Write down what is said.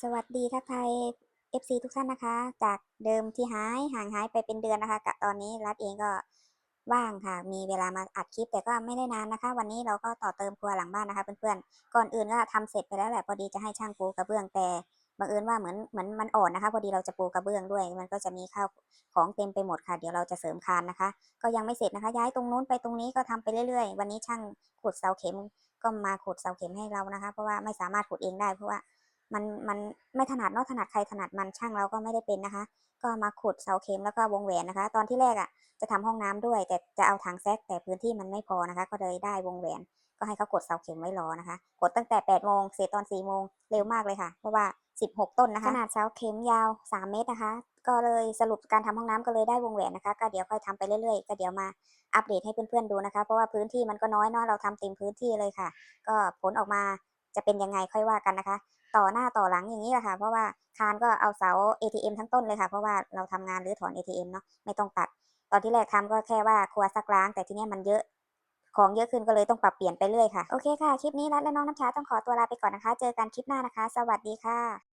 สวัสดีทักทาย FC ทุกท่านนะคะ จากเดิมที่หายห่างหายไปเป็นเดือนนะคะกับตอนนี้รัฐเองก็ว่างค่ะ มีเวลามาอัดคลิปแต่ก็ไม่ได้นานนะคะ วันนี้เราก็ต่อเติมครัวหลังบ้านนะคะเพื่อนๆก่อนอื่นก็ทำเสร็จไปแล้วแหละพอดีจะให้ช่างปูกระเบื้องแต่บังเอิญว่าเหมือนเหมือนมันอ่อนนะคะ พอดีเราจะปูกระเบื้องด้วย มันก็จะมีข้าวของเต็มไปหมดค่ะ เดี๋ยวเราจะเสริมคานนะคะ ก็ยังไม่เสร็จนะคะ ย้ายตรงนู้นไปตรงนี้ก็ทำไปเรื่อยๆ วันนี้ช่างขุดเสาเข็มก็มาขุดเสาเข็มให้เรานะคะ เพราะว่าไม่สามารถขุดเองได้เพราะว่า มันมันไม่ถนัดเนาะถนัดใครถนัดมันช่างเราก็ไม่ได้เป็นนะคะ ก็มาขุดเสาเข็มแล้วก็วงแหวนนะคะ ตอนที่แรกอะจะทำห้องน้ำด้วย แต่จะเอาถังแซกแต่พื้นที่มันไม่พอนะคะ ก็เลยได้วงแหวน ก็ให้เขากดเสาเข็มไว้รอนะคะ กดตั้งแต่8ปดโมงเสร็จตอน4ี่โมงเร็วมากเลยค่ะ เพราะว่า 16 ต้นนะคะขนาดเสาเข็มยาว 3 เมตรนะคะ ก็เลยสรุปการทำห้องน้ำก็เลยได้วงแหวนนะคะ ก็เดี๋ยวค่อยทำไปเรื่อยๆ ก็เดี๋ยวมาอัปเดตให้เพื่อนๆดูนะคะ เพราะว่าพื้นที่มันก็น้อยเนาะเราทำเต็มพื้นที่เลยค่ะ ก็ผลออกมาจะเป็นยังไงค่อยว่ากันนะคะ ต่อหน้าต่อหลังอย่างนี้แหละค่ะ เพราะว่าคานก็เอาเสา ATM ทั้งต้นเลยค่ะ เพราะว่าเราทำงานหรือถอน ATM เนาะไม่ต้องตัด ตอนที่แรกทำก็แค่ว่าครัวซักล้าง แต่ที่นี้มันเยอะของเยอะขึ้นก็เลยต้องปรับเปลี่ยนไปเรื่อยค่ะ โอเคค่ะ คลิปนี้รัดและน้องน้ำชาต้องขอตัวลาไปก่อนนะคะ เจอกันคลิปหน้านะคะ สวัสดีค่ะ